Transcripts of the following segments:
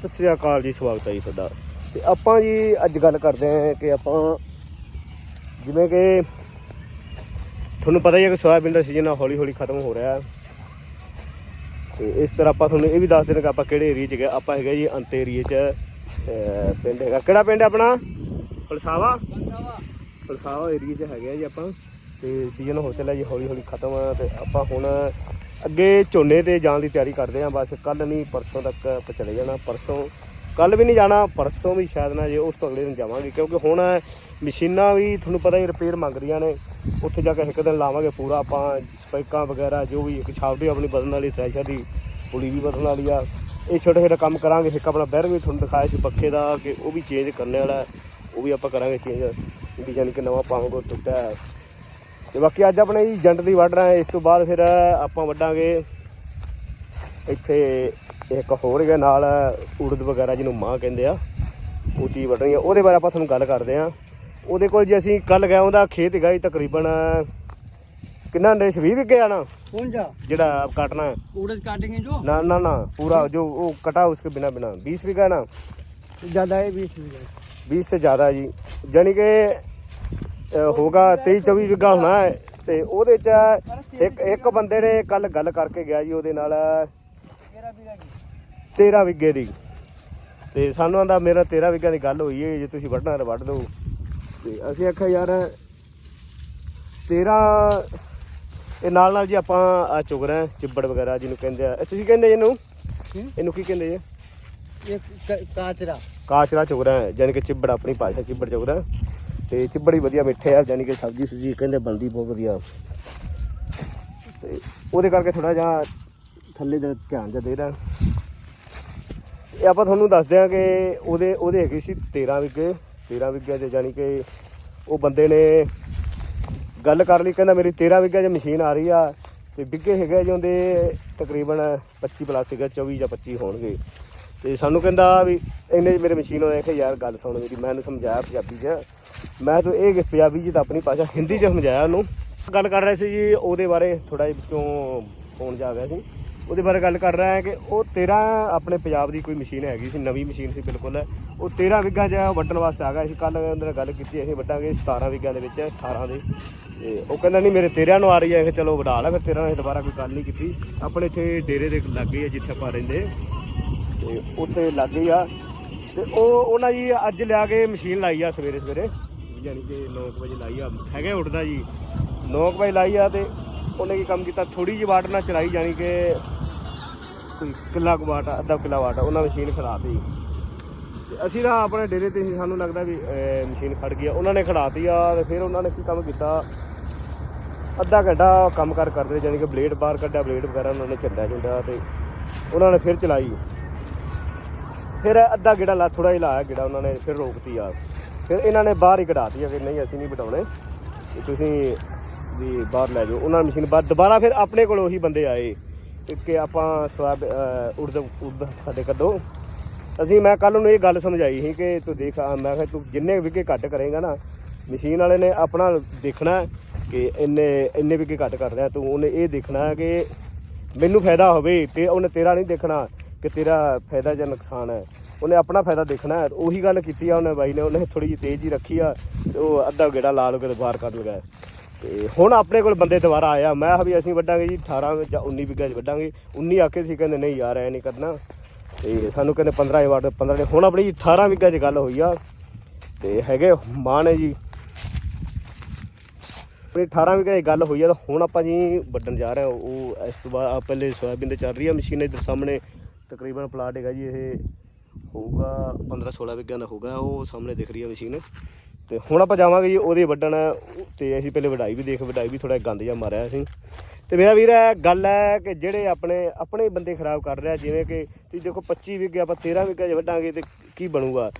ਸਤਿ ਸ੍ਰੀ ਅਕਾਲ ਜੀ, ਸਵਾਗਤ ਹੈ ਜੀ ਤੁਹਾਡਾ। ਤੇ ਆਪਾਂ ਜੀ ਅੱਜ ਗੱਲ ਕਰਦੇ ਹਾਂ ਕਿ ਆਪਾਂ ਜਿਵੇਂ ਕਿ ਤੁਹਾਨੂੰ ਪਤਾ ਹੀ ਹੈ ਕਿ ਸੋਇਆਬੀਨ ਦਾ ਸੀਜ਼ਨ ਹੌਲੀ ਹੌਲੀ ਖਤਮ ਹੋ ਰਿਹਾ ਹੈ। ਤੇ ਇਸ ਤਰ੍ਹਾਂ ਆਪਾਂ ਤੁਹਾਨੂੰ ਇਹ ਵੀ ਦੱਸ ਦੇਣਾ ਕਿ ਆਪਾਂ ਕਿਹੜੇ ਏਰੀਏ 'ਚ ਗਏ। ਆਪਾਂ ਹੈਗਾ ਜੀ ਅੰਤ ਏਰੀਏ 'ਚ ਪਿੰਡ ਹੈਗਾ। ਕਿਹੜਾ ਪਿੰਡ ਆਪਣਾ? ਫਲਸਾਵਾ ਫਲਸਾਵਾ ਏਰੀਏ 'ਚ ਹੈਗਾ ਜੀ ਆਪਾਂ। ਤੇ ਸੀਜ਼ਨ ਹੋ ਚੱਲਿਆ ਜੀ ਹੌਲੀ ਹੌਲੀ ਖਤਮ ਆ। ਤੇ ਆਪਾਂ ਹੁਣ ਅੱਗੇ ਝੋਨੇ ਤੇ ਜਾਣ ਦੀ ਤਿਆਰੀ ਕਰਦੇ ਆਂ ਬਸ ਕੱਲ ਨਹੀਂ, ਪਰਸੋਂ ਤੱਕ ਆਪਾਂ ਚਲੇ ਜਾਣਾ, ਪਰਸੋਂ। ਕੱਲ ਵੀ ਨਹੀਂ ਜਾਣਾ, ਪਰਸੋਂ ਵੀ ਸ਼ਾਇਦ ਨਾ ਜੇ ਉਸ ਤੋਂ ਅਗਲੇ ਦਿਨ ਜਾਵਾਂਗੇ, ਕਿਉਂਕਿ ਹੁਣ ਮਸ਼ੀਨਾਂ ਵੀ ਤੁਹਾਨੂੰ ਪਤਾ ਹੀ ਰਿਪੇਅਰ ਮੰਗਦੀਆਂ ਨੇ। ਉੱਥੇ ਜਾ ਕੇ ਇੱਕ ਦਿਨ ਲਾਵਾਂਗੇ ਪੂਰਾ, ਆਪਾਂ ਸਪੈਕਾਂ ਵਗੈਰਾ, ਜੋ ਵੀ ਇੱਕ ਛਾਵਟੀ ਆਪਣੀ ਬਦਲਣ ਵਾਲੀ ਥ੍ਰੈਸ਼ਰ ਦੀ, ਪੁਲੀ ਵੀ ਬਦਲਣ ਵਾਲੀ ਆ। ਇਹ ਛੋਟੇ ਛੋਟੇ ਕੰਮ ਕਰਾਂਗੇ, ਇੱਕ ਆਪਣਾ ਬੈਰ ਵੀ ਤੁਹਾਨੂੰ ਦਿਖਾਇਆ ਸੀ, ਪੱਖੇ ਦਾ, ਕਿ ਉਹ ਵੀ ਚੇਂਜ ਕਰਨ ਵਾਲਾ, ਉਹ ਵੀ ਆਪਾਂ ਕਰਾਂਗੇ ਚੇਂਜ ਵੀ ਜਾਨੀ ਕਿ ਨਵਾਂ ਪਾਵਾਂਗੇ, ਉਹ ਟੁੱਟਾ ਤੇ ਬਾਕੀ ਅੱਜ ਆਪਣੇ ਜੀ ਜੰਟ ਦੀ ਵੱਢ ਰਹੇ ਹਾਂ ਇਸ ਤੋਂ ਬਾਅਦ ਫਿਰ ਆਪਾਂ ਵੱਢਾਂਗੇ ਇੱਥੇ ਇੱਕ ਹੋਰ ਹੈਗਾ ਨਾਲ ਉੜਦ ਵਗੈਰਾ ਜਿਹਨੂੰ ਮਾਂ ਕਹਿੰਦੇ ਆ ਉਹ ਚੀਜ਼ ਵੱਢਣੀ ਆ ਉਹਦੇ ਬਾਰੇ ਆਪਾਂ ਤੁਹਾਨੂੰ ਗੱਲ ਕਰਦੇ ਆ ਉਹਦੇ ਕੋਲ ਜੇ ਅਸੀਂ ਕੱਲ ਗਏ ਉਹਦਾ ਖੇਤ ਹੈਗਾ ਜੀ ਤਕਰੀਬਨ ਕਿੰਨਾ ਨਰੇਸ਼ 20 ਵਿਗੇ ਆ ਨਾ कौन जा ਜਿਹੜਾ ਕੱਟਣਾ ਹੈ उड़द काटेंगे जो ना ना ना पूरा जो वो कटा उसके बिना बिना बीस बीघा ना ज्यादा है बीस बीघा बीस से ज़्यादा जी ਜਾਣੀ ਕਿ ਅ, ਹੋਗਾ 23 24 ਵਿਗਾ ਹੋਣਾ ਤੇ ਉਹਦੇ ਚ ਇੱਕ ਇੱਕ ਬੰਦੇ ਨੇ ਕੱਲ ਗੱਲ ਕਰਕੇ ਗਿਆ ਜੀ ਉਹਦੇ ਨਾਲ। 13 ਵਿਗੇ ਦੀ। ਤੇ ਸਾਨੂੰ ਆਂਦਾ ਮੇਰਾ 13 ਵਿਗਾ ਦੀ ਗੱਲ ਹੋਈ ਹੈ ਜੇ ਤੁਸੀਂ ਵੱਢਣਾ ਤਾਂ ਵੱਢ ਦਿਓ। ਤੇ ਅਸੀਂ ਆਖਿਆ ਯਾਰ 13 ਇਹ ਨਾਲ ਨਾਲ ਜੀ ਆਪਾਂ ਆ ਚੁਗ ਚਿੱਬੜ ਵਗੈਰਾ ਜਿਹਨੂੰ ਕਹਿੰਦੇ ਆ। ਤੁਸੀਂ ਕਹਿੰਦੇ ਇਹਨੂੰ? ਇਹਨੂੰ ਕੀ ਕਹਿੰਦੇ ਜੀ? ਇਹ ਕਾਚਰਾ। ਕਾਚਰਾ ਚੁਗ ਰਹੇ ਜਾਨ ਕਿ ਚਿੱਬੜ ਆਪਣੀ ਭਾਸ਼ਾ ਚਿੱਬੜ ਚੁਗਰਾ। ਤੇ ਚਿੱਬੜ ਹੀ ਵਧੀਆ ਮਿੱਠੇ ਆ ਯਾਨੀ ਕਿ ਸਬਜ਼ੀ ਸੁਜੀ ਕਹਿੰਦੇ ਬਣਦੀ ਬਹੁਤ ਵਧੀਆ। ਤੇ ਉਹਦੇ ਕਰਕੇ ਥੋੜਾ ਜਿਹਾ ਥੱਲੇ ਦਾ ਧਿਆਨ ਜਿਹਾ ਦੇ ਰਿਹਾ। ਇਹ ਆਪਾਂ ਤੁਹਾਨੂੰ ਦੱਸਦੇ ਆ ਕਿ ਉਹਦੇ ਉਹਦੇ ਹੈਗੇ ਸੀ 13 ਵਿਗੇ 13 ਵਿਗੇ ਦੇ ਯਾਨੀ ਕਿ ਉਹ ਬੰਦੇ ਨੇ ਗੱਲ ਕਰ ਲਈ, ਕਹਿੰਦਾ ਮੇਰੀ 13 ਵਿਗੇ 'ਚ ਮਸ਼ੀਨ ਆ ਰਹੀ ਆ, ਤੇ ਵਿਗੇ ਹੈਗੇ ਜੀ ਉਹਦੇ ਤਕਰੀਬਨ 25 ਪਲੱਸ ਹੈਗਾ 24 ਜਾਂ 25 ਹੋਣਗੇ। ਤੇ ਸਾਨੂੰ ਕਹਿੰਦਾ ਵੀ ਇੰਨੇ 'ਚ ਮੇਰੇ ਮਸ਼ੀਨ ਹੋਏ ਕਿ ਯਾਰ ਗੱਲ ਸੁਣ ਮੇਰੀ, ਮੈਂ ਇਹਨੂੰ ਸਮਝਾਇਆ ਪੰਜਾਬੀ 'ਚ। ਮੈਂ ਤਾਂ ਇਹ ਪੰਜਾਬੀ ਜੀ ਤਾਂ ਆਪਣੀ ਭਾਸ਼ਾ ਹਿੰਦੀ 'ਚ ਸਮਝਾਇਆ ਉਹਨੂੰ। ਗੱਲ ਕਰ ਰਹੇ ਸੀ ਜੀ, ਉਹਦੇ ਬਾਰੇ ਥੋੜਾ ਜਿਹਾ ਵਿੱਚੋਂ ਫੋਨ ਜਾ ਗਿਆ ਸੀ। ਉਹਦੇ ਬਾਰੇ ਗੱਲ ਕਰ ਰਿਹਾ ਹੈ ਕਿ ਉਹ 13 ਆਪਣੇ ਪੰਜਾਬ ਦੀ ਕੋਈ ਮਸ਼ੀਨ ਹੈਗੀ ਸੀ, ਨਵੀਂ ਮਸ਼ੀਨ ਸੀ ਬਿਲਕੁਲ। ਉਹ 13 ਵਿਗਾ ਜਾਂ ਵੱਢਣ ਵਾਸਤੇ ਆ ਗਿਆ ਸੀ। ਕੱਲ ਉਹਦੇ ਨਾਲ ਗੱਲ ਕੀਤੀ, ਅਸੀਂ ਵੱਢਾਂਗੇ 17 ਵਿਗਾ ਦੇ ਵਿੱਚ 18 ਦੇ। ਤੇ ਉਹ ਕਹਿੰਦਾ, ਨਹੀਂ, ਮੇਰੇ 13 ਨੂੰ ਆ ਰਹੀ ਹੈ ਕਿ ਚਲੋ ਵਡਾ ਲੈ, ਫਿਰ 13 ਨੇ ਦੁਬਾਰਾ ਕੋਈ ਗੱਲ ਨਹੀਂ ਕੀਤੀ। ਆਪਣੇ ਇੱਥੇ ਡੇਰੇ ਦੇ ਲਾਗੇ ਆ ਜਿੱਥੇ ਆਪਾਂ ਰਹਿੰਦੇ। ਤੇ ਉੱਥੇ ਲੱਗੇ ਆ। ਤੇ ਉਹ ਉਹਨਾਂ ਜੀ ਅੱਜ ਲਿਆ ਕੇ ਮਸ਼ੀਨ ਲਾਈ ਆ ਸਵੇਰੇ ਸਵੇਰੇ। ਯਾਨੀ ਕਿ 9 ਵਜੇ ਲਾਈ ਆ। ਹੈਗਾ ਉੱਠਦਾ ਜੀ। 9 ਵਜੇ ਲਾਈ ਆ ਤੇ ਉਹਨੇ ਕੀ ਕੰਮ ਕੀਤਾ? ਥੋੜੀ ਜਿਹੀ ਵਾਟ ਨਾਲ ਚਲਾਈ ਜਾਣੀ ਕਿ ਕੋਈ ਕਿੱਲਾ ਕੁ ਵਾਟ ਅੱਧਾ ਕਿੱਲਾ ਵਾਟ ਉਹਨਾਂ ਮਸ਼ੀਨ ਖੜਾਤੀ ਤੇ। ਅਸੀਂ ਤਾਂ ਆਪਣੇ ਡੇਰੇ ਤੇ ਸੀ ਸਾਨੂੰ ਲੱਗਦਾ ਵੀ ਮਸ਼ੀਨ ਖੜ ਗਈ ਆ। ਉਹਨਾਂ ਨੇ ਖੜਾਤੀ ਆ ਤੇ ਫਿਰ ਉਹਨਾਂ ਨੇ ਕੀ ਕੰਮ ਕੀਤਾ? ਅੱਧਾ ਘੰਟਾ ਕੰਮ ਕਰ ਕਰਦੇ ਜਾਨੀ ਕਿ ਬਲੇਡ ਬਾਹਰ ਕੱਢਿਆ ਬਲੇਡ ਵਗੈਰਾ ਉਹਨਾਂ ਨੇ ਝੰਡਾ ਝੁੰਡਾ ਤੇ ਉਹਨਾਂ ਨੇ ਫਿਰ ਚਲਾਈ। ਫਿਰ ਅੱਧਾ ਗੇੜਾ ਲਾ ਥੋੜਾ ਜਿਹਾ ਲਾਇਆ ਗੇੜਾ ਉਹਨਾਂ ਨੇ ਫਿਰ ਰੋਕਤੀ ਆ ਫਿਰ ਇਹਨਾਂ ਨੇ ਬਾਹਰ ਹੀ ਕਢਾਤੀ ਆ ਫਿਰ ਨਹੀਂ ਅਸੀਂ ਨਹੀਂ ਬਟਾਉਣੇ ਤੇ ਤੁਸੀਂ ਵੀ ਬਾਹਰ ਲੈ ਜਾਓ। ਉਹਨਾਂ ਮਸ਼ੀਨ ਬਾਹਰ ਦੁਬਾਰਾ ਫਿਰ ਆਪਣੇ ਕੋਲ ਉਹੀ ਬੰਦੇ ਆਏ ਕਿ- ਆਪਾਂ ਸਵਾਬ ਅਹ, ਉੜਦ ਉੜਦ ਸਾਡੇ ਕੱਢੋ ਅਸੀਂ ਮੈਂ ਕੱਲ ਨੂੰ ਇਹ ਗੱਲ ਸਮਝਾਈ ਸੀ ਕਿ ਤੂੰ ਦੇਖ ਮੈਂ ਕਿਹਾ ਤੂੰ ਜਿੰਨੇ ਵਿਕੇ ਘੱਟ ਕਰੇਗਾ ਨਾ ਮਸ਼ੀਨ ਵਾਲੇ ਨੇ ਆਪਣਾ ਦੇਖਣਾ ਕਿ ਇੰਨੇ ਇੰਨੇ ਵਿਕੇ ਘੱਟ ਕਰ ਰਿਹਾ। ਤੂੰ ਉਹਨੇ ਇਹ ਦੇਖਣਾ ਕਿ ਮੈਨੂੰ ਫਾਇਦਾ ਹੋਵੇ ਤੇ ਉਹਨੇ ਤੇਰਾ ਨਹੀਂ ਦੇਖਣਾ। ਕਿ ਤੇਰਾ ਫਾਇਦਾ ਜਾਂ ਨੁਕਸਾਨ ਹੈ। ਉਹਨੇ ਆਪਣਾ ਫਾਇਦਾ ਦੇਖਣਾ ਹੈ। ਉਹੀ ਗੱਲ ਕੀਤੀ ਆ ਉਹਨੇ ਬਾਈ ਨੇ। ਉਹਨੇ ਥੋੜੀ ਜਿਹੀ ਤੇਜ਼ ਹੀ ਰੱਖੀ ਆ ਤੇ ਉਹ ਅੱਧਾ ਗੇੜਾ ਲਾ ਲੋ ਕੇ ਬਾਹਰ ਕੱਢ ਲਗਾ ਤੇ ਹੁਣ ਆਪਣੇ ਕੋਲ ਬੰਦੇ ਦੁਬਾਰਾ ਆਇਆ ਮੈਂ ਕਿਹਾ ਵੀ ਅਸੀਂ ਵੱਢਾਂਗੇ ਜੀ 18 ਜਾਂ 19 ਵਿਗਾ ਚ ਵੱਢਾਂਗੇ। 19 ਆਕੇ ਸੀ, ਕਹਿੰਦੇ ਨਹੀਂ ਯਾਰ, ਐ ਨਹੀਂ ਕਰਨਾ। ਤੇ ਸਾਨੂੰ ਕਹਿੰਦੇ 15 ਵਾਟ 15 ਨੇ ਹੁਣ ਆਪਣੀ 18 ਵਿਗਾ ਚ ਗੱਲ ਹੋਈ ਆ। ਤੇ ਹੈਗੇ ਮਾਨ ਹੈ ਜੀ। ਆਪਣੀ 18 ਵਿਗਾ ਦੀ ਗੱਲ ਹੋਈ ਆ ਤਾਂ ਹੁਣ ਆਪਾਂ ਜੀ ਵੱਢਣ ਜਾ ਰਹੇ ਹਾਂ। ਉਹ ਇਸ ਤੋਂ ਬਾਅਦ ਪਹਿਲੇ ਸੋਇਆਬੀਨ ਤੇ ਚੱਲ ਰਹੀ ਆ ਮਸ਼ੀਨ ਇਧਰ ਸਾਹਮਣੇ। ਤਕਰੀਬਨ ਪਲਾਟ ਹੈਗਾ ਜੀ, ਇਹ ਹੋਊਗਾ 15 16 ਵਿਗਿਆਂ ਦਾ ਹੋਊਗਾ, ਉਹ ਸਾਹਮਣੇ ਦਿਖ ਰਹੀ ਹੈ ਮਸ਼ੀਨ। ਤੇ ਹੁਣ ਆਪਾਂ ਜਾਵਾਂਗੇ ਜੀ, ਉਹਦੇ ਵੱਢਣ। ਤੇ ਅਸੀਂ ਪਹਿਲੇ ਵਡਾਈ ਵੀ ਦੇਖ ਵਡਾਈ ਵੀ ਥੋੜਾ ਗੰਦ ਜਿਹਾ ਮਾਰਿਆ ਅਸੀਂ। ਤੇ ਮੇਰਾ ਵੀਰ, ਇਹ ਗੱਲ ਹੈ ਕਿ ਜਿਹੜੇ ਆਪਣੇ ਆਪਣੇ ਬੰਦੇ ਖਰਾਬ ਕਰ ਰਿਹਾ ਜਿਵੇਂ ਕਿ ਤੁਸੀਂ ਦੇਖੋ 25 ਵਿਗੇ ਆਪਾਂ 13 ਵਿਗੇ ਚ ਵੱਢਾਂਗੇ ਤੇ ਕੀ ਬਣੂਗਾ?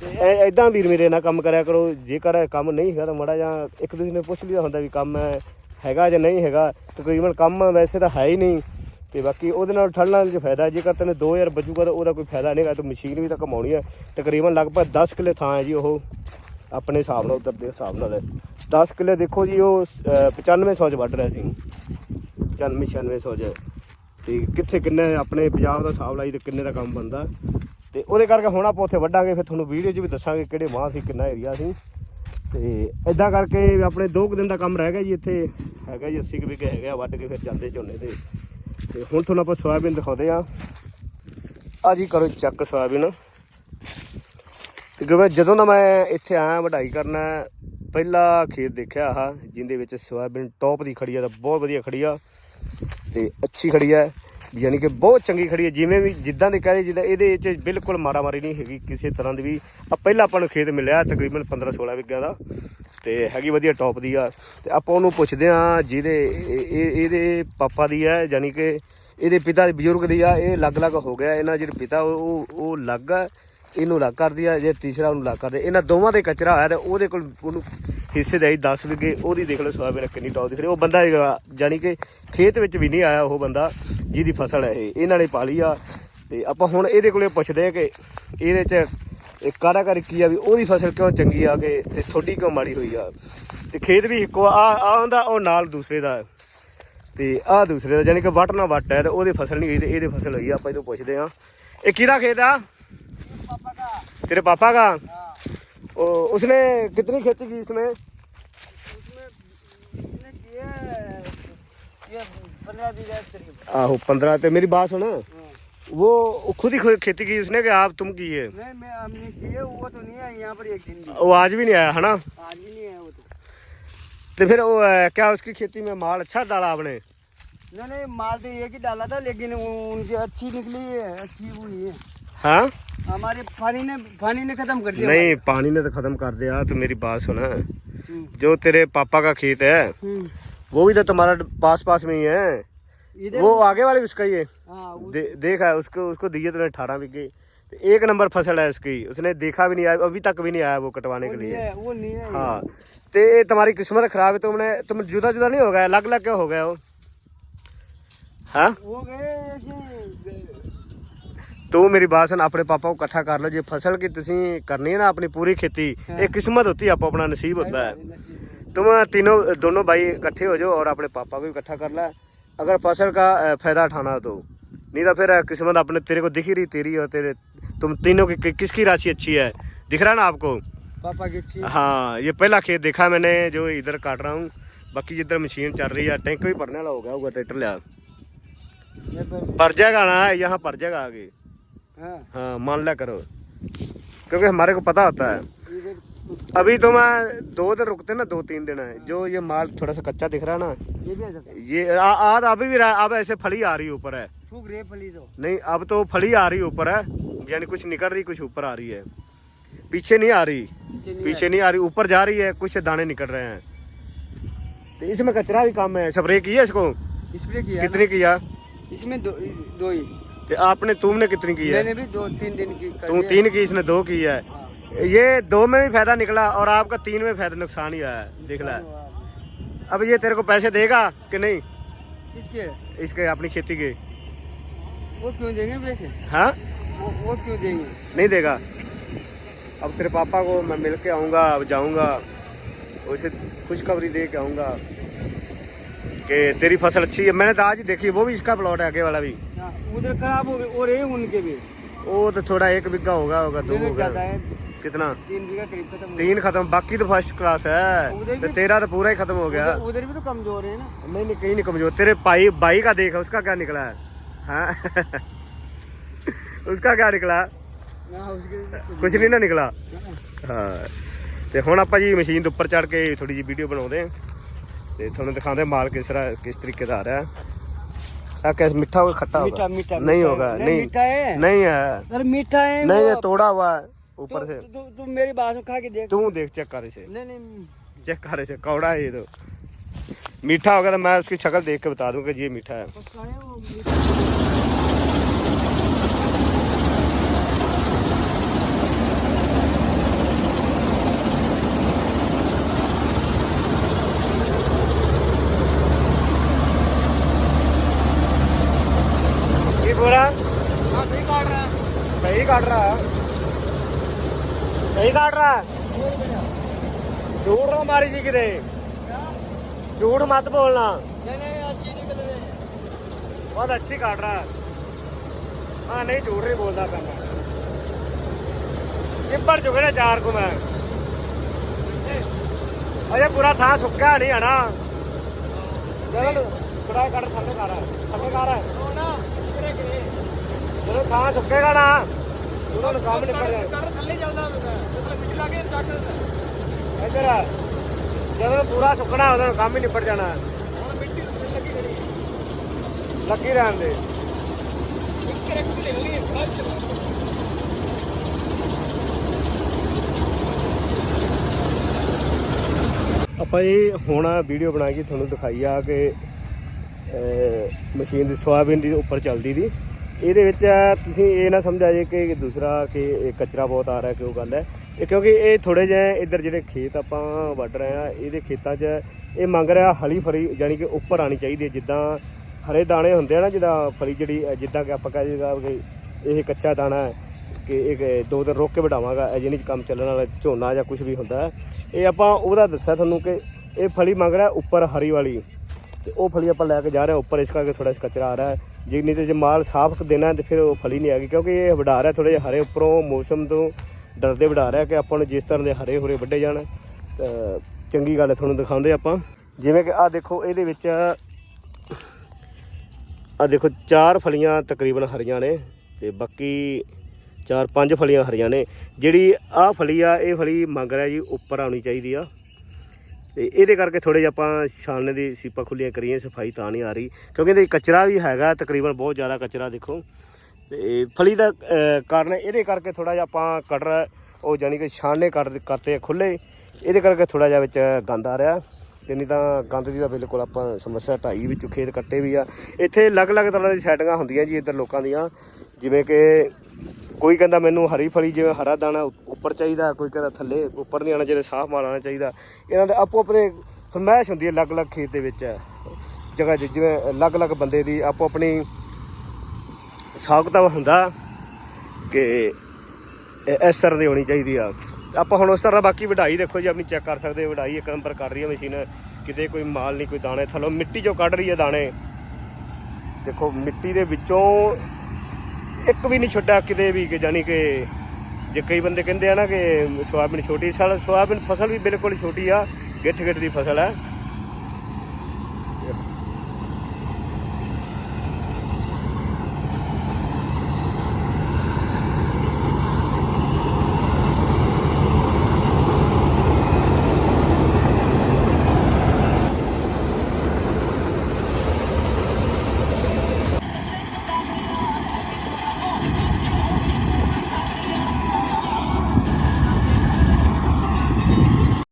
ਤੇ ਐਦਾਂ ਵੀਰ ਮੇਰੇ ਨਾਲ ਕੰਮ ਕਰਿਆ ਕਰੋ, ਜੇਕਰ ਕੰਮ ਨਹੀਂ ਹੈਗਾ ਤਾਂ ਮੜਾ ਜਾਂ ਇੱਕ ਦੂਜੇ ਨੂੰ ਪੁੱਛ ਲਿਆ ਹੁੰਦਾ ਵੀ ਕੰਮ ਹੈਗਾ ਜਾਂ ਨਹੀਂ ਹੈਗਾ। ਤਕਰੀਬਨ ਕੰਮ ਵੈਸੇ ਤਾਂ ਹੈ ਹੀ ਨਹੀਂ। ਤੇ ਬਾਕੀ ਉਹਦੇ ਨਾਲ ਠੜਨਾ ਚ ਫਾਇਦਾ ਜੇਕਰ ਤੈਨੂੰ 2000 ਬਚੂਗਾ ਤਾਂ ਉਹਦਾ ਕੋਈ ਫਾਇਦਾ ਨਹੀਂਗਾ ਤੂੰ ਮਸ਼ੀਨ ਵੀ ਤਾਂ ਕਮਾਉਣੀ ਹੈ। ਤਕਰੀਬਨ ਲਗਭਗ 10 ਕਿੱਲੇ ਥਾਂ ਹੈ ਜੀ ਉਹ ਆਪਣੇ ਹਿਸਾਬ ਨਾਲ ਉਧਰ ਦੇ ਹਿਸਾਬ ਨਾਲ 10 ਕਿੱਲੇ ਦੇਖੋ ਜੀ ਉਹ ਅਹ, 9500 ਚ ਵੱਢ ਰਿਹਾ ਸੀ। 95 9600 ਚ। ਤੇ ਕਿੱਥੇ ਕਿੰਨੇ ਆਪਣੇ ਪੰਜਾਬ ਦਾ ਹਿਸਾਬ ਲਾਈ ਤੇ ਕਿੰਨੇ ਦਾ ਕੰਮ ਬੰਦਾ ਤੇ ਉਹਦੇ ਕਰਕੇ ਹੁਣ ਆਪਾਂ ਉੱਥੇ ਵੱਢਾਂਗੇ ਫਿਰ ਤੁਹਾਨੂੰ ਵੀਡੀਓ 'ਚ ਵੀ ਦੱਸਾਂਗੇ ਕਿਹੜੇ ਮਾਹ ਸੀ ਕਿੰਨਾ ਏਰੀਆ ਸੀ। ਤੇ ਇਦਾਂ ਕਰਕੇ ਆਪਣੇ 2 ਕੁ ਦਿਨ ਦਾ ਕੰਮ ਰਹਿ ਗਿਆ ਜੀ ਇੱਥੇ। ਹੈਗਾ ਜੀ 80 ਕੁ ਵਿਗੇ ਹੈਗਾ ਵੱਢ ਕੇ ਫਿਰ ਜਾਂਦੇ ਝੋਨੇ ਤੇ। ਤੇ ਹੁਣ ਤੁਹਾਨੂੰ ਆਪਾਂ ਸੋਇਆਬੀਨ ਦਿਖਾਉਂਦੇ ਆ ਆ ਜੀ ਕਰੋ ਚੱਕ ਸੋਇਆਬੀਨ। ਕਿਉਂਕਿ ਜਦੋਂ ਦਾ ਮੈਂ ਇੱਥੇ ਆਇਆ ਵਢਾਈ ਕਰਨਾ, ਪਹਿਲਾ ਖੇਤ ਦੇਖਿਆ ਆਹ, ਜਿੰਦੇ ਵਿੱਚ ਸੋਇਆਬੀਨ ਟੌਪ ਦੀ ਖੜੀ ਆ ਤਾਂ ਬਹੁਤ ਵਧੀਆ ਖੜੀ ਆ। ਤੇ ਅੱਛੀ ਖੜੀ ਆ, ਯਾਨੀ ਕਿ ਬਹੁਤ ਚੰਗੀ ਖੜੀ ਹੈ ਜਿਵੇਂ ਵੀ ਜਿੱਦਾਂ ਦੇ ਕਹਦੇ ਜਿੱਦਾਂ ਇਹਦੇ 'ਚ ਬਿਲਕੁਲ ਮਾਰਾਮਾਰੀ ਨਹੀਂ ਹੈਗੀ ਕਿਸੇ ਤਰ੍ਹਾਂ ਦੀ ਵੀ। ਆ ਪਹਿਲਾਂ ਆਪਾਂ ਨੂੰ ਖੇਤ ਮਿਲਿਆ ਤਕਰੀਬਨ 15 16 ਵਿਗਿਆਂ ਦਾ। ਤੇ ਹੈਗੀ ਵਧੀਆ ਟੌਪ ਦੀ ਆ। ਤੇ ਆਪਾਂ ਉਹਨੂੰ ਪੁੱਛਦੇ ਆ ਜਿਹਦੇ ਇਹ- ਇਹ- ਇਹਦੇ ਪਾਪਾ ਦੀ ਆ ਯਾਨੀ ਕਿ ਇਹਦੇ ਪਿਤਾ ਦੇ ਬਜ਼ੁਰਗ ਦੀ ਆ ਇਹ ਅਲੱਗ-ਅਲੱਗ ਹੋ ਗਿਆ। ਇਹਨਾਂ ਜਿਹੜੇ ਪਿਤਾ ਉਹ ਉਹ- ਅਲੱਗ ਆ ਇਹਨੂੰ ਅਲੱਗ ਕਰਦੀ ਆ ਜੇ ਤੀਸਰਾ ਉਹਨੂੰ ਅਲੱਗ ਕਰਦੇ। ਇਹਨਾਂ ਦੋਵਾਂ ਦੇ ਕਚਰਾ ਹੋਇਆ ਤੇ ਉਹਦੇ ਕੋਲ ਉਹਨੂੰ ਹਿੱਸੇ ਦਾ ਹੀ 10 ਵਿਗੇ ਉਹਦੀ ਦੇਖ ਲਓ ਸੋਇਆਬੀਨ ਕਿੰਨੀ ਟੌਪ ਦੀ ਖੜੀ ਉਹ ਬੰਦਾ ਹੈਗਾ, ਯਾਨੀ ਕਿ ਖੇਤ ਵਿੱਚ ਵੀ ਨਹੀਂ ਆਇਆ ਉਹ ਬੰਦਾ ਜਿਹਦੀ ਫਸਲ ਹੈ ਇਹ। ਇਹਨਾਂ ਨੇ ਪਾਲੀ ਆ। ਤੇ ਆਪਾਂ ਹੁਣ ਇਹਦੇ ਕੋਲੇ ਪੁੱਛਦੇ ਆ ਕਿ ਇਹਦੇ ਚ ਇਹ ਕਾਰਾਗਰ ਕੀ ਆ ਵੀ ਉਹਦੀ ਫਸਲ ਕਿਉਂ ਚੰਗੀ ਆ ਕੇ ਤੇ ਥੋੜੀ ਕਿਉਂ ਮਾੜੀ ਹੋਈ ਆ? ਤੇ ਖੇਤ ਵੀ ਇੱਕੋ ਆ ਆ ਹੁੰਦਾ ਉਹ ਨਾਲ ਦੂਸਰੇ ਦਾ। ਤੇ ਆ ਦੂਸਰੇ ਦਾ ਯਾਨੀ ਕਿ ਵੱਟ ਨਾ ਵੱਟ ਹੈ ਤੇ ਉਹਦੇ ਫਸਲ ਨਹੀਂ ਹੋਈ ਤੇ ਇਹਦੇ ਫਸਲ ਹੋਈ ਆਪਾਂ ਇਹਦੋਂ ਪੁੱਛਦੇ ਆ ਇਹ ਕਿਹਦਾ ਖੇਤ ਆ? ਤੇਰੇ ਪਾਪਾ ਦਾ? ਉਹ ਉਸਨੇ ਕਿਤਨੀ ਖੇਤੀ ਕੀ ਇਸਮੇ ਉਸਨੇ ਇਹ 15 ਦੀ ਕਰੀਬ ਆਹੋ 15 ਤੇ ਮੇਰੀ ਬਾਤ ਸੁਣ। वो खुद ही खेती की उसने कि आप तुम किए नहीं मैं हमने किए वो तो नहीं है यहाँ पर एक दिन भी। वो आज भी नहीं आया है ना? आज भी नहीं है वो तो। तो फिर वो क्या उसकी खेती में माल अच्छा डाला आपने? नहीं नहीं माल तो एक ही डाला था लेकिन उनकी अच्छी निकली है अच्छी हुई है। हाँ? हमारे पानी ने पानी ने खत्म कर दिया। नहीं पानी ने तो खत्म कर दिया तो मेरी बात सुना। हम्म, जो तेरे पापा का खेत है हम्म। वो भी तो तुम्हारा पास पास में ही है। वो आगे वाले उसका ही है। दे, देखा है उसको उसको दिए तुमने अठारह बीघे तो एक नंबर फसल है इसकी उसने देखा भी नहीं आया अभी तक भी नहीं आया वो कटवाने वो के नहीं लिए है वो नहीं है हाँ तो ये तुम्हारी किस्मत खराब है तुमने तुम जुदा जुदा नहीं हो गया अलग अलग क्यों हो गया हो हाँ वो गए ऐसे ਤੂੰ ਮੇਰੀ ਬਾਤ ਸੁਣ ਆਪਣੇ ਪਾਪਾ ਨੂੰ ਇਕੱਠਾ ਕਰ ਲਓ ਜੇ ਫਸਲ ਕੀ ਤੁਸੀਂ ਕਰਨੀ ਹੈ ਨਾ ਆਪਣੀ ਪੂਰੀ खेती ये किस्मत होती है आपको अपना नसीब होता है तुम तीनों दोनों भाई इकट्ठे हो जाओ और अपने पापा को भी इकट्ठा कर ला अगर फसल का अ, फायदा उठाना हो तो नहीं तो फिर किस्मत अपने तेरे को दिख ही रही तेरी और तेरे तुम तीनों की कि, किसकी राशि अच्छी है? दिख रहा है ना आपको? पापा की अच्छी हाँ। ये पहला खेत देखा मैंने जो इधर काट रहा हूँ। बाकी जिधर मशीन चल रही है टैंक भी भरने वाला हो गया होगा ट्रैक्टर लिया। भर जाएगा ना यहाँ भर जाएगा आगे हाँ। हाँ मान लिया करो। क्योंकि हमारे को पता होता है। अभी तो मैं दो दिन रुकते ना दो तीन दिन है। जो ये माल थोड़ा सा कच्चा दिख रहा है ना ये भी आज अभी भी रहा अब ऐसे फली आ रही है ऊपर है। सूख रहे फली तो। नहीं अब तो फली आ रही ऊपर है। यानी कुछ निकल रही कुछ ऊपर आ रही है। पीछे नहीं आ रही। पीछे नहीं पीछे नहीं आ रही ऊपर जा रही है कुछ दाने निकल रहे हैं। तो इसमें कचरा भी कम है। स्प्रे किया इसको? स्प्रे किया कितनी किया? इसमें दो दो ही। तो आपने तुमने कितनी की है? मैंने भी दो तीन दिन की तुम तीन की इसने दो की है। हाँ। ये दो में भी फ़ायदा निकला और आपका तीन में फ़ायदा नुकसान ही आया देख ला। अब ये तेरे को पैसे देगा कि नहीं? किसके? इसके अपनी खेती के। वो क्यों देंगे पैसे हाँ वो, वो क्यों देंगे नहीं देगा अब तेरे पापा को मैं मिल के आऊँगा अब जाऊँगा उसे खुशखबरी दे के आऊँगा कि तेरी फसल अच्छी है मैंने तो आज ही देखी वो भी इसका प्लॉट है आगे वाला भी हाँ, उधर खराब हो गए और ये उनके भी वो तो थोड़ा एक बिग्गा होगा होगा दो मेरे होगा ज्यादा है कितना तीन बीघा करीब खत्म हो तीन खत्म बाकी तो फर्स्ट क्लास है उधर तो भी- तेरा तो पूरा ही खत्म हो गया। गया उधर, उधर भी तो कमजोर है ना नहीं नहीं कहीं नहीं कमजोर तेरे भाई भाई का देखा उसका क्या निकला है हाँ उसका क्या निकला हाँ उसके ਕੁਝ ਨਹੀਂ ਨਾ ਨਿਕਲਾ ਹਾਂ ਤੇ ਹੁਣ ਆਪਾਂ ਜੀ ਮਸ਼ੀਨ ਦੇ ਉੱਪਰ ਚੜ ਕੇ ਥੋੜੀ ਜੀ ਵੀਡੀਓ ਬਣਾਉਂਦੇ ਆ ਤੇ ਤੁਹਾਨੂੰ ਦਿਖਾਉਂਦੇ ਮਾਲ ਕਿਸ ਤਰ੍ਹਾਂ ਕਿਸ ਤਰੀਕੇ ਦਾ ਆ ਰਿਹਾ ਆ ਕਿਸ ਮਿੱਠਾ ਹੋਗਾ ਖੱਟਾ मीठा होगा मीठा नहीं मीठा होगा है। नहीं मीठा है नहीं है अरे मीठा है नहीं वो। ये तोड़ा हुआ है तू- ऊपर से तू तू मेरी बात सुन, खा के देख तू देख चेक कर इसे नहीं नहीं चेक कर इसे कौड़ा है ये तो मीठा होगा तो मैं उसकी शक्ल देख के बता दूँगा ये मीठा है। है सही काट रहा है। सही काट रहा है? सही काट रहा है? झूठ ना मारी जी किरे झूठ मत बोलना नहीं नहीं अच्छी निकल रही है बहुत अच्छी काट रहा है हाँ नहीं झूठ नहीं बोलता करना ਚਿੱਬੜ ਚੁਗੇ ਨੇ ਚਾਰ ਕੋ ਮੈਂ ਅਜੇ ਪੂਰਾ ਥਾਂ ਸੁੱਕਾ ਨਹੀਂ ਆਣਾ ਜਦੋਂ ਥੋੜਾ ਕੱਢ ਥੱਲੇ ਕਰ ਥੱਲੇ ਕਰ ਜਦੋਂ ਥਾਂ ਸੁੱਕੇਗਾ ਨਾ ਉਦੋਂ ਨੂੰ ਕੰਮ ਨਿਕਲ ਜਾਏ ਥੱਲੇ ਚੱਲਦਾ ਮਿੱਟੀ ਲਾ ਕੇ ਚੱਕ ਦਿੰਦਾ ਇੱਧਰ ਆ। ਜਦੋਂ ਪੂਰਾ ਸੁੱਕਣਾ ਉਦੋਂ ਕੰਮ ਹੀ ਨਿਪਟ ਜਾਣਾ। ਹੁਣ ਮਿੱਟੀ ਲੱਗੀ ਖੜੀ ਲੱਗੀ ਰਹਿਣ ਦੇ। ਇੱਕ ਲੈ ਲਈ ਆਪਾਂ ਇਹ ਹੁਣ ਵੀਡੀਓ ਬਣਾ ਕੇ ਤੁਹਾਨੂੰ ਦਿਖਾਈ ਆ ਕਿ ਮਸ਼ੀਨ ਦੀ ਸੋਇਆਬੀਨ ਦੀ ਉੱਪਰ ਚੱਲਦੀ ਦੀ। ਇਹਦੇ ਵਿੱਚ ਤੁਸੀਂ ਇਹ ਨਾ ਸਮਝਾ ਜੇ ਕਿ ਦੂਸਰਾ ਕਿ ਇਹ ਕਚਰਾ ਬਹੁਤ ਆ ਰਿਹਾ ਕਿ ਉਹ ਗੱਲ ਹੈ। ਇਹ ਕਿਉਂਕਿ ਇਹ ਥੋੜੇ ਜਿਹੇ ਇੱਧਰ ਜਿਹੜੇ ਖੇਤ ਆਪਾਂ ਵੱਢ ਰਹੇ ਆ ਇਹਦੇ ਖੇਤਾਂ 'ਚ ਇਹ ਮੰਗ ਰਿਹਾ ਹਲੀ ਫਰੀ ਯਾਨੀ ਕਿ ਉੱਪਰ ਆਣੀ ਚਾਹੀਦੀ ਹੈ। ਜਿੱਦਾਂ ਹਰੇ ਦਾਣੇ ਹੁੰਦੇ ਆ ਨਾ, ਜਿੱਦਾਂ ਫਲੀ ਜਿਹੜੀ ਜਿੱਦਾਂ ਕਿ ਆਪਾਂ ਕਹਿ ਜੀਦਾ ਕਿ ਇਹ ਕੱਚਾ ਦਾਣਾ ਹੈ ਕਿ ਇਹ ਦੋ ਦਿਨ ਰੋਕ ਕੇ ਵਡਾਵਾਂਗਾ ਅਜੇ ਨਹੀਂ ਕੰਮ ਚੱਲਣ ਵਾਲਾ ਝੋਨਾ ਜਾਂ ਕੁਝ ਵੀ ਹੁੰਦਾ ਇਹ ਆਪਾਂ ਉਹਦਾ ਦੱਸਿਆ ਤੁਹਾਨੂੰ ਕਿ ਇਹ ਫਲੀ ਮੰਗ ਰਿਹਾ ਉੱਪਰ ਹਰੀ ਵਾਲੀ। ਤੇ ਉਹ ਫਲੀ ਆਪਾਂ ਲੈ ਕੇ ਜਾ ਰਹੇ ਉੱਪਰ ਇਸ ਕਰਕੇ ਥੋੜਾ ਜਿਹਾ ਕਚਰਾ ਆ ਰਿਹਾ ਹੈ। ਜੇ ਨਹੀਂ ਤੇ ਜੇ ਮਾਲ ਸਾਫ਼ ਦੇਣਾ ਹੈ ਤੇ ਫਿਰ ਉਹ ਫਲੀ ਨਹੀਂ ਆ ਗਈ ਕਿਉਂਕਿ ਇਹ ਵਡਾ ਰਿਹਾ ਥੋੜੇ ਜਿਹਾ ਹਰੇ ਉੱਪਰੋਂ ਮੌਸਮ ਤੋਂ। ਡਰਦੇ ਵਡਾ ਰਿਹਾ ਕਿ ਆਪਾਂ ਨੂੰ ਜਿਸ ਤਰ੍ਹਾਂ ਦੇ ਹਰੇ ਹੁਰੇ ਵੱਡੇ ਜਾਣ, ਤਾਂ ਚੰਗੀ ਗੱਲ ਹੈ, ਤੁਹਾਨੂੰ ਦਿਖਾਉਂਦੇ ਆਪਾਂ। ਜਿਵੇਂ ਕਿ ਆਹ ਦੇਖੋ, ਇਹਦੇ ਵਿੱਚ ਆ ਦੇਖੋ, ਚਾਰ ਫਲੀਆਂ ਤਕਰੀਬਨ ਹਰੀਆਂ ਨੇ ਤੇ ਬਾਕੀ ਚਾਰ ਪੰਜ ਫਲੀਆਂ ਹਰੀਆਂ ਨੇ। ਜਿਹੜੀ ਆਹ ਫਲੀ ਆ, ਇਹ ਫਲੀ ਮੰਗ ਰਿਹਾ ਜੀ ਉੱਪਰ ਆਉਣੀ ਚਾਹੀਦੀ ਆ। ਤੇ ਇਹਦੇ ਕਰਕੇ ਥੋੜੇ ਜਿਹਾ ਆਪਾਂ ਛਾਨਣੇ ਦੀ ਸੀਪਾਂ ਖੁੱਲੀਆਂ ਕਰੀਏ, ਸਫ਼ਾਈ ਤਾਂ ਨਹੀਂ ਆ ਰਹੀ। ਕਿਉਂਕਿ ਇਹਦੇ 'ਚ ਕਚਰਾ ਵੀ ਹੈਗਾ, ਤਕਰੀਬਨ ਬਹੁਤ ਜ਼ਿਆਦਾ ਕਚਰਾ ਦੇਖੋ। ਤੇ ਫਲੀ ਦਾ ਕਾਰਨ ਇਹਦੇ ਕਰਕੇ ਥੋੜਾ ਜਿਹਾ ਆਪਾਂ ਕਟਰ, ਉਹ ਜਾਨੀ ਕਿ ਛਾਨਣੇ ਕਰ ਕਰਤੇ ਖੁੱਲੇ ਇਹਦੇ ਕਰਕੇ ਥੋੜਾ ਜਿਹਾ ਵਿੱਚ ਗੰਦ ਆ ਰਿਹਾ ਤੇ ਨਹੀਂ ਤਾਂ ਗੰਦ ਦੀ ਤਾਂ ਬਿਲਕੁਲ ਆਪਾਂ ਸਮੱਸਿਆ ਢਾਈ ਵਿੱਚ ਖੇਤ ਕੱਟੇ ਵੀ ਆ। ਇੱਥੇ ਅਲੱਗ-ਅਲੱਗ ਤਰ੍ਹਾਂ ਦੀ ਸੈਟਿੰਗਾਂ ਹੁੰਦੀਆਂ ਜੀ ਇੱਧਰ ਲੋਕਾਂ ਦੀਆਂ। ਜਿਵੇਂ ਕਿ ਕੋਈ ਕਹਿੰਦਾ ਮੈਨੂੰ ਹਰੀ ਫਲੀ ਜਿਵੇਂ ਹਰਾ ਦਾਣਾ ਉੱਪਰ ਚਾਹੀਦਾ, ਕੋਈ ਕਹਿੰਦਾ ਥੱਲੇ ਉੱਪਰ ਨਹੀਂ ਆਣਾ ਚਾਹੀਦਾ, ਸਾਫ਼ ਮਾਲ ਆਉਣਾ ਚਾਹੀਦਾ। ਇਹਨਾਂ ਦੇ ਆਪੋ ਆਪਣੇ ਫਰਮਾਇਸ਼ ਹੁੰਦੀ ਹੈ ਅਲੱਗ-ਅਲੱਗ ਖੇਤ ਦੇ ਵਿੱਚ। ਜਗ੍ਹਾ ਜਿ- ਜਿਵੇਂ ਅਲੱਗ-ਅਲੱਗ ਬੰਦੇ ਦੀ ਆਪੋ ਆਪਣੀ ਸ਼ੌਕਤਾ ਹੁੰਦਾ ਕਿ ਇਸ ਤਰ੍ਹਾਂ ਦੀ ਹੋਣੀ ਚਾਹੀਦੀ ਆ। ਆਪਾਂ ਹੁਣ ਉਸ ਤਰ੍ਹਾਂ ਬਾਕੀ ਵਢਾਈ ਦੇਖੋ ਜੀ, ਆਪਣੀ ਚੈੱਕ ਕਰ ਸਕਦੇ ਵਢਾਈ ਇੱਕ ਨੰਬਰ ਕਰ ਰਹੀ ਹੈ ਮਸ਼ੀਨ ਕਿਤੇ ਕੋਈ ਮਾਲ ਨਹੀਂ, ਕੋਈ ਦਾਣੇ, ਥੱਲੋਂ ਮਿੱਟੀ ਚੋਂ ਕੱਢ ਰਹੀ ਹੈ ਦਾਣੇ। ਦੇਖੋ, ਮਿੱਟੀ ਦੇ ਵਿੱਚੋਂ ਇੱਕ ਵੀ ਨਹੀਂ ਛੱਡਿਆ ਕਿਤੇ ਵੀ ਕਿ ਜਾਨੀ ਕਿ ਜੇ ਕਈ ਬੰਦੇ ਕਹਿੰਦੇ ਆ ਨਾ ਕਿ ਸੋਇਆਬੀਨ ਛੋਟੀ, ਸਾਲ ਸੋਇਆਬੀਨ ਫਸਲ ਵੀ ਬਿਲਕੁਲ ਛੋਟੀ ਆ ਗਿੱਠ ਗਿੱਠ ਦੀ ਫਸਲ ਹੈ